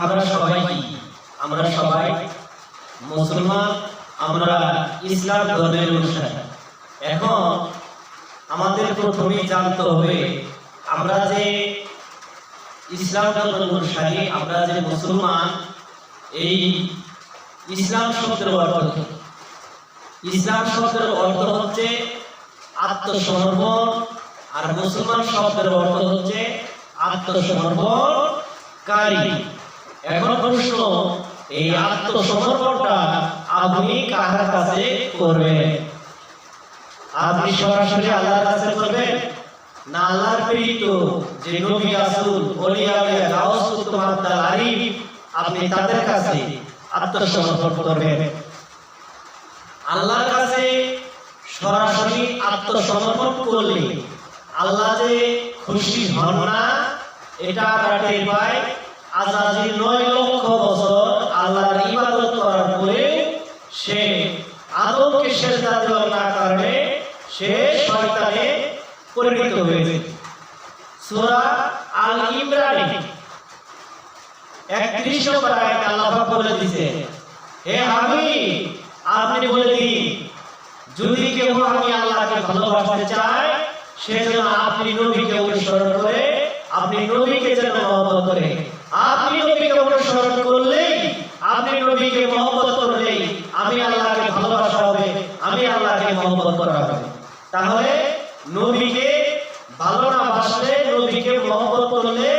আমরা সবাই কি? আমরা সবাই মুসলমান, আমরা ইসলাম ধর্মের অনুসারী এখন আমাদের প্রথমেই জানতে হবে, আমরা যে ইসলাম ধর্মের অনুসারী, আমরা যে মুসলমান, এই ইসলাম শব্দের অর্থ? ইসলাম শব্দের অর্থ হচ্ছে আত্মসমর্পণ, আর মুসলমান শব্দের অর্থ হচ্ছে আত্মসমর্পণকারী এখন প্রশ্ন, এই আত্মসমর্পণটা আপনি কার কাছে করবেন? আপনি সরাসরি আল্লাহর কাছে করবেন? না আল্লাহর প্রেরিত যে নবী রাসূল ওলি আউলিয়া গাউস কুতুব আরিফ আপনি তাদের কাছে আত্মসমর্পণ করবেন? আল্লাহর কাছে সরাসরি আত্মসমর্পণ করলে আল্লাহ যে খুশি হন না, এটা আমরা টের পাই আজাজির নয় লক্ষ বছর আল্লাহর ইবাদত করার পরে সে আদমকে সেজদা দেওয়ার না কারণে সে শয়তানে পরিণত হয়েছে। সূরা আল ইমরানে 31 নম্বর আয়াতে আল্লাহ পাক বলে দিয়েছে, হে আমি আপনি বলে দিন, যদি কেউ আমি আল্লাহকে ভালোবাসতে চায়, সেজন্য আপনি নবীকে অনুসরণ করে, আপনি নবীকে যেন মহব্বত করে আপনি নবীকে অনুসরণ করলেই, আপনি নবীকে মহব্বত করলেই আমি আল্লাহকে ভালোবাসা হবে, আমি আল্লাহকে মহব্বত করা হবে। তাহলে নবীকে ভালো না বাসলে নবীকে মহব্বত করলে,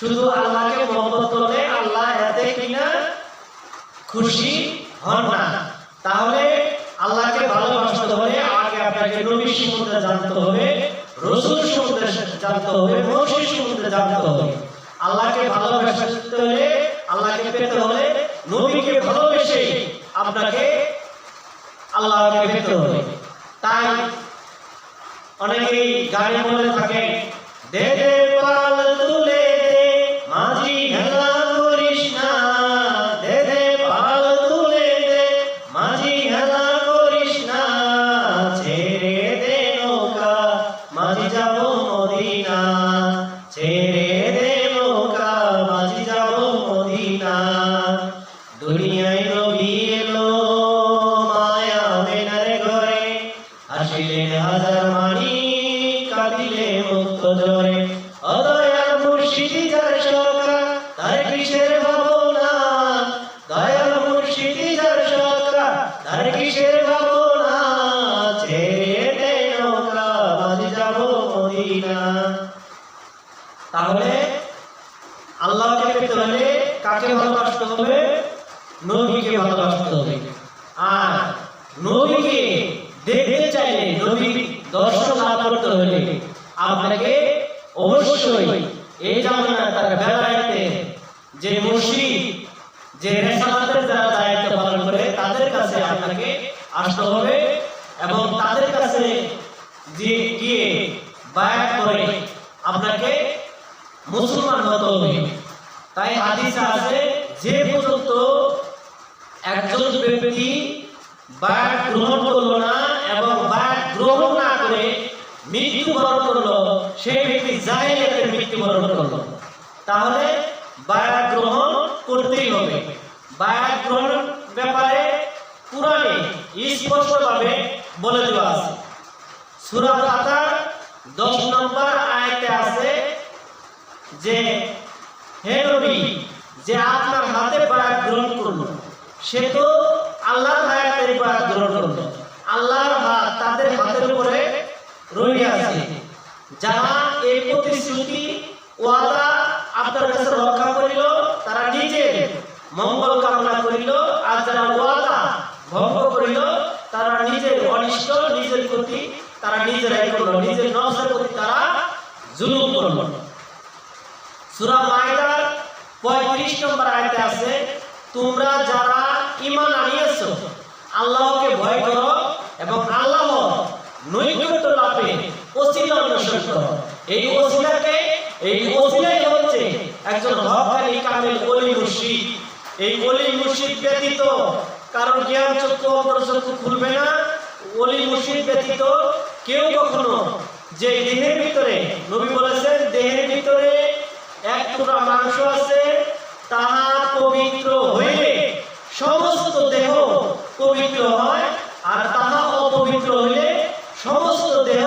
শুধু আল্লাহকে মহব্বত করলে আল্লাহ এতে কিনা খুশি হন না। তাহলে আল্লাহকে ভালোবাসতে হলে আগে আপনাকে নবী সম্বন্ধে জানতে হবে রসুল সম্বন্ধে জানতে হবে মসজিদ সম্বন্ধে জানতে হবে। আল্লাহকে ভালোবাসতে হলে, আল্লাহকে পেতে হলে নবীকে ভালোবেসে আপনাকে আল্লাহকে পেতে হবে। তাই অনেকেই গাড়ি মনে থাকে দে দে কাকে ভালোবাসতে হবে, নবীকে ভালোবাসতে হবে। আর নবীকে দেখতে চাইলে নবী দর্শন লাভ করতে হলে আপনাকে অবশ্যই এই জামানা তার বেলায়েতে যে মুর্শিদ যে রেসালাতের যারা দায়িত্ব পালন করে, তাদের কাছে আপনাকে আসতে হবে এবং তাদের কাছে যে গিয়ে বায়াত করে আপনাকে মুসলমান হতে হবে। তাই হাদিসে আছে, যে পর্যন্ত একজন ব্যক্তি বায়াত গ্রহণ করল না এবং বায়াত গ্রহণ না করে মৃত্যুবরণ করল সেই ব্যক্তি জাহেলিয়াতের মৃত্যুবরণ করল। তাহলে বায়াত গ্রহণ করতেই হবে। বায়াত গ্রহণ ব্যাপারে পুরাণে স্পষ্টভাবে বলে দেওয়া আছে। সূরা ফাতার 10 নম্বর আয়াতে আছে যে হে নবী, যে আপনার হাতে বায়াত গ্রহণ করল, সে তো আল্লাহর হায়াতের বায়াত গ্রহণ করল। আল্লাহর হাত তাদের হাতের উপরে রয়ে আছে। যারা এই প্রতিশ্রুতি, ওয়াদা আপনার কাছে রক্ষা করিল, তারা নিজের মঙ্গল কামনা করিল, আর যারা ওয়াদা ভঙ্গ করিল, তারা নিজের অনিষ্ট, নিজের প্রতি তারা নিজেরাই করল। নিজের নফসের প্রতি তারা জুলুম করল। সূরা মাইদার 35 নম্বর আয়াতে আছে, তোমরা যারা ঈমান আনিয়েছো, আল্লাহকে ভয় করো এবং আল্লাহ নৈকট্য লাভে ওসিলা অনুসরণ করো। এই ওসিলাকে এই ওসিলাই হচ্ছে একজন হকানি কামেল ওলি মুর্শিদ। এই ওলি মুর্শিদ ব্যতীত কারণ জ্ঞান চক্ষু অপর চক্ষু খুলবে না। ওলি মুর্শিদ ব্যতীত কেউ কখনো যে দেহের ভিতরে নবী বলেছেন, দেহের ভিতরে এক টুকরা মাংস আছে তাহা পবিত্র হইলে সমস্ত দেহ পবিত্র হয়, আর তাহা অপবিত্র হইলে সমস্ত দেহ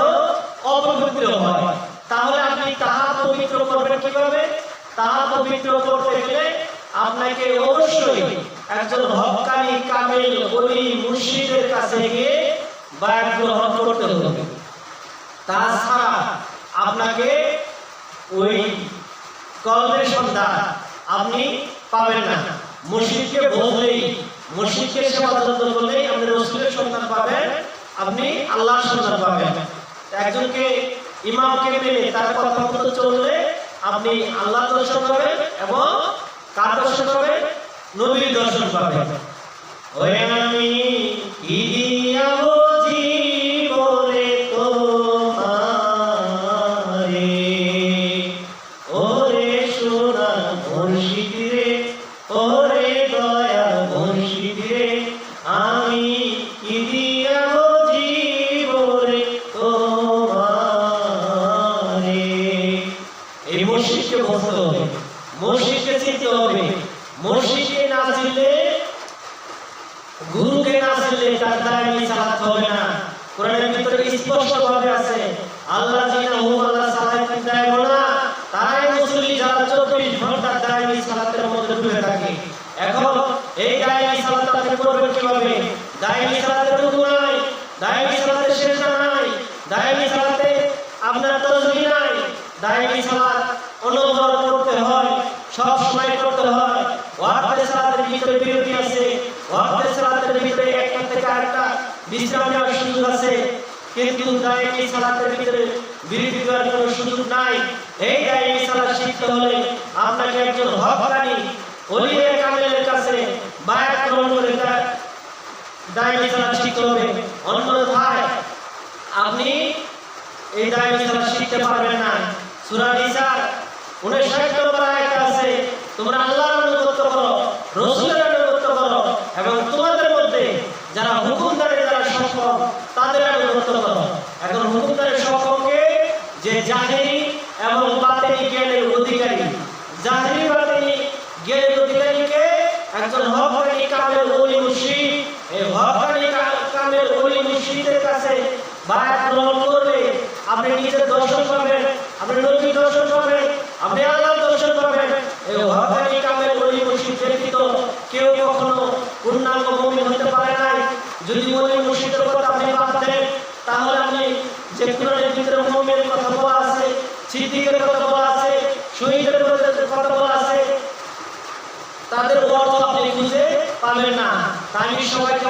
অপবিত্র হয়। তাহলে আপনি তাহা পবিত্র করবেন কীভাবে? তাহা পবিত্র করতে গেলে আপনাকে অবশ্যই একজন হকানি, কামিল, ওলি, মুর্শিদের কাছে গিয়ে বায়াত গ্রহণ করতে হবে। তাছাড়া আপনাকে ওই কলমের সন্ধান আপনি পাবেন না। মুর্শিদকে বললেই মুর্শিদকে সেবা যত্ন করলেই আপনি রসুলের সন্ধান পাবেন, আপনি আল্লাহর সন্ধান পাবেন। একজনকে, ইমামকে মেনে তার কথা মতো চললে আপনি আল্লাহ দর্শন পাবেন এবং কার দর্শন পাবেন? নবীর দর্শন পাবেন। ওই আমি কি গুরুকে না চিনলে তার দ্বারা দাঁড়িয়ে চালাতে হবে না। কোরআনের ভিতরে স্পষ্ট ভাবে আছে, আল্লাহ জিনা হুম আল্লাহ সালাত দেয় না তারাই মুসলিম যারা চব্বিশ ঘণ্টা দাঁড়িয়ে সালাতের মধ্যে ডুবে থাকে। এখন এই দাঁড়িয়ে সালাত আপনি করবেন কীভাবে? দাঁড়িয়ে সালাতের রুকু নাই দাঁড়িয়ে সালাতের শেষ নাই দাঁড়িয়ে সালাতে আপনার তসবি নাই দাঁড়িয়ে সালাত অনুভব করতে হয় সব সময় করতে হয় ওয়াক্তের সালাতের ভিতরে বিরতি আছে ওয়াক্তের সালাতের ভিতরে বিশ্রাম নেওয়ার সুযোগ আছে, কিন্তু সালাতের ভিতরে বিরতি কোনো সুযোগ নাই। এই সালাত শিখতে হলে আপনাকে একজন হকানি ওলিয়ে কামেলের কাছে বায়াত গ্রহণ করে তার সালাত শিখতে হবে। অন্যথায় আপনি এই দায়ী সালাত শিখতে পারবেন না। সূরা নিসার 59 নম্বর আয়াতে আছে, তোমরা আল্লাহর আনুগত্য করো, রাসূলের আনুগত্য করো এবং তোমাদের মধ্যে যারা হুকুমদারের যারা সক্ষম তাদের আনুগত্য করো এখন হুকুমদারের সক্ষমকে যে জাহিরি এবং বাতিনি জ্ঞানের অধিকারী। জাহিরি, বাতিনি জ্ঞানের অধিকারীকে একজন হকানি কামেল ওলি মুর্শিদ, এই হকানি কা- কামেল ওলি মুর্শিদের কাছে বায়াত গ্রহণ করলে আপনি নিজের দর্শন পাবেন, আপনি নবীর দর্শন পাবেন, আপনি আল্লাহর দর্শন পাবেন। এই হকানি কামেল ওলি ব্যতীত কেউ কখনো পূর্ণাঙ্গ মুমিন হতে পারে নাই। যদি ওলি বাদ দেন তাহলে আপনি যে কোরআনের ভিতরে মুমিনের কথা বলা আছে, সিদ্দিকের কথা বলা আছে, শহীদের কথা বলা আছে, তাদের অর্থ আপনি খুঁজে পাবেন না। তাই আমি সবাইকে